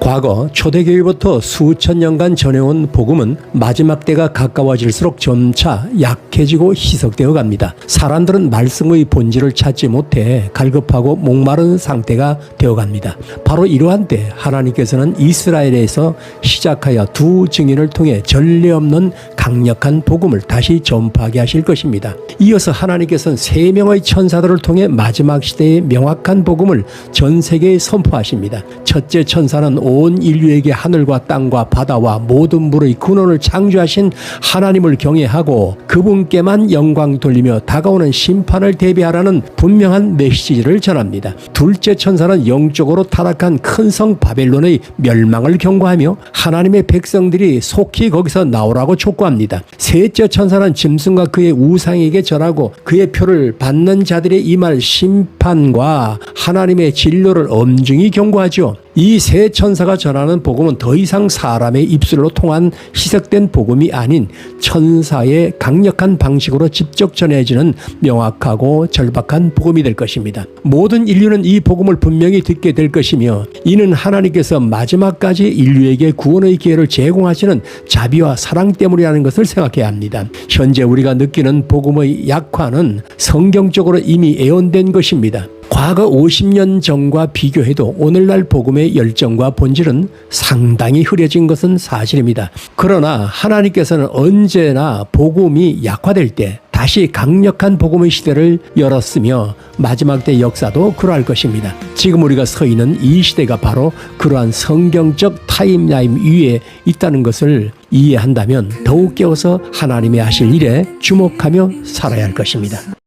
과거 초대교회부터 수천 년간 전해온 복음은 마지막 때가 가까워질수록 점차 약해지고 희석되어 갑니다. 사람들은 말씀의 본질을 찾지 못해 갈급하고 목마른 상태가 되어 갑니다. 바로 이러한 때 하나님께서는 이스라엘에서 시작하여 두 증인을 통해 전례 없는 강력한 복음을 다시 전파하게 하실 것입니다. 이어서 하나님께서는 세 명의 천사들을 통해 마지막 시대의 명확한 복음을 전 세계에 선포하십니다. 첫째 천사는 온 인류에게 하늘과 땅과 바다와 모든 물의 근원을 창조하신 하나님을 경외하고 그분께만 영광 돌리며 다가오는 심판을 대비하라는 분명한 메시지를 전합니다. 둘째 천사는 영적으로 타락한 큰 성 바벨론의 멸망을 경고하며 하나님의 백성들이 속히 거기서 나오라고 촉구합니다. 셋째 천사는 짐승과 그의 우상에게 절하고 그의 표를 받는 자들의 임할 심판과 하나님의 진로를 엄중히 경고하죠. 이 세 천사가 전하는 복음은 더 이상 사람의 입술로 통한 희석된 복음이 아닌 천사의 강력한 방식으로 직접 전해지는 명확하고 절박한 복음이 될 것입니다. 모든 인류는 이 복음을 분명히 듣게 될 것이며 이는 하나님께서 마지막까지 인류에게 구원의 기회를 제공하시는 자비와 사랑 때문이라는 것을 생각해야 합니다. 현재 우리가 느끼는 복음의 약화는 성경적으로 이미 애원된 것입니다. 과거 50년 전과 비교해도 오늘날 복음의 열정과 본질은 상당히 흐려진 것은 사실입니다. 그러나 하나님께서는 언제나 복음이 약화될 때 다시 강력한 복음의 시대를 열었으며 마지막 때 역사도 그러할 것입니다. 지금 우리가 서 있는 이 시대가 바로 그러한 성경적 타임라인 위에 있다는 것을 이해한다면 더욱 깨어서 하나님의 하실 일에 주목하며 살아야 할 것입니다.